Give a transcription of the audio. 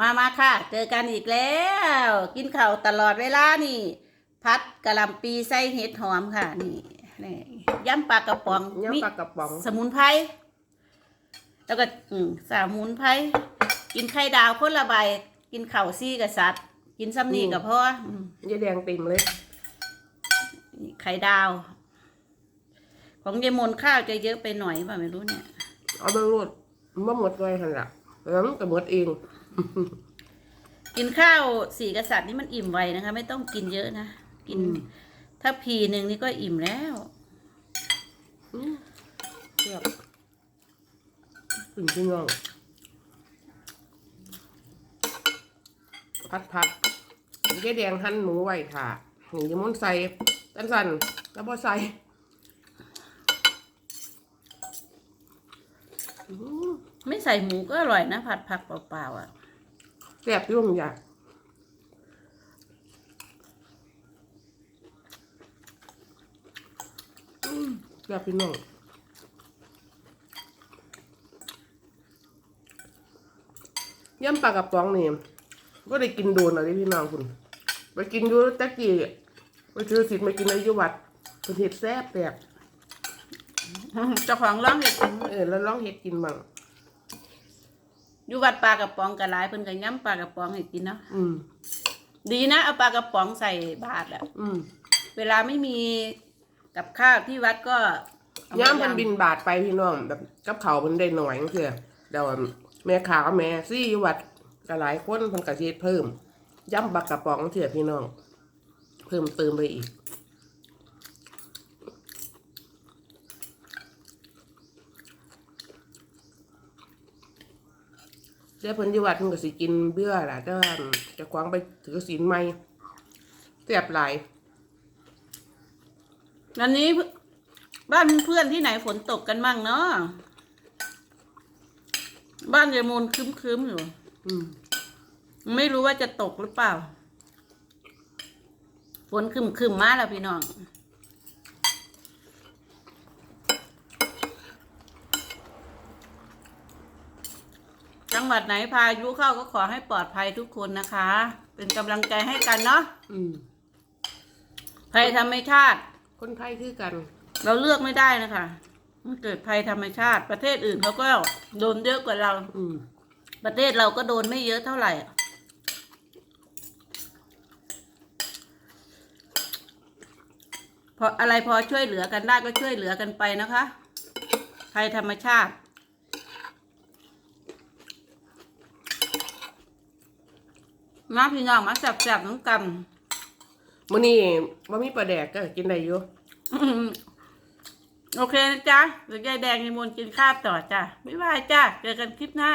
มามาค่ะ เจอกันอีกแล้ว กินข้าวตลอดเวลานี่ พัดกะหล่ำปีใส่เห็ดหอมค่ะ นี่นี่ยำปลากระป๋องย่างมีปลากระป๋อง สมุนไพรแล้วก็อืมสมุนไพรกินไข่ดาวคนละใบกินข้าวซี่กับสัตว์ กินซ้ำนี่กับพ่ออืมยายแดงเต็มเลยนี่ไข่ดาว ของยายมนข้าวจะเยอะไปหน่อยป่ะไม่รู้เนี่ย เอามาโรดมาหมดเลยหันละ แล้วมันก็หมดเอง กินข้าวสี่กษัตริย์นี่มันอิ่มไวนะคะ ไม่ต้องกินเยอะนะ กิน อืม ถ้าพีหนึ่งนี่ก็อิ่มแล้ว อืมเทียบถึงพี่น้องพัดพัดยายแดงหั่นหมูไว้ค่ะนี่ยายมุนใส่ตันสันแล้วพอใส่อืม ไม่ใส่หมูก็อร่อยนะ ผัดผักเปล่าๆอะแซ่บยุ่มอยากอืมแซ่บพี่น้องย่ำปลากระป๋องนี่ก็ได้กินโดนอะไรพี่น้องคุณไปกินอยูตะกี้ไปซื้อสิทธิ์มากินในยุวัดเป็นเห็ดแซ่บแปลก เจ้าของร้องเห็ดกินเออแล้วลองเห็ดกินบ้างอยู่วัดปลากระป๋องกระหลายเพิ่นก็ย้ำปลากระป๋องให้กินเนาะอืมดีนะเอาปลากระป๋องใส่บาตรอะอืมเวลาไม่มีกับข้าวที่วัดก็เอย่ามมันยำบินบาทไปพี่น้องแบบกับเขาวมันได้หน่อยนั่นคือเดี๋ยวแม่ขาวแม่ซี่อยู่วัดก็หลายคนเพิ่นกระเทศเพิ่มย่ำบักกระป๋องเถื่อพี่น้อง เพิ่มเติมไปอีก เจ้าเพิ่นอยู่วัดเพิ่นก็สิกินเบื่อล่ะแต่ว่าจะควางไปถือศีลใหม่แซ่บหลายวันนี้บ้านเพื่อนที่ไหนฝนตกกันมั่งเนาะบ้านยายมนครึ้มๆอยู่อืมไม่รู้ว่าจะตกหรือเปล่า ฝนครึมครึมๆมาแล้วพี่น้อง จังหวัดไหนพายุเข้าก็ขอให้ปลอดภัยทุกคนนะคะ เป็นกำลังใจให้กันเนาะอืมภัยธรรมชาติ คนไทยคือกัน เราเลือกไม่ได้นะคะมันเกิดภัยธรรมชาติ ประเทศอื่นเขาก็โดนเยอะกว่าเรา อืมประเทศเราก็โดนไม่เยอะเท่าไหร่อะพออะไรพอช่วยเหลือกันได้ก็ช่วยเหลือกันไปนะคะภัยธรรมชาติ มาพี่น้องมาแสบๆน้องกมื้อนี้บ่มีปลาแดกก็กินได้อยู่ำ โอเคนะจ๊ะเดี๋ยวยายแดงยายมนต์กินข้าวต่อจ้ะ บ๊ายบายจ้ะ เจอกันคลิปหน้า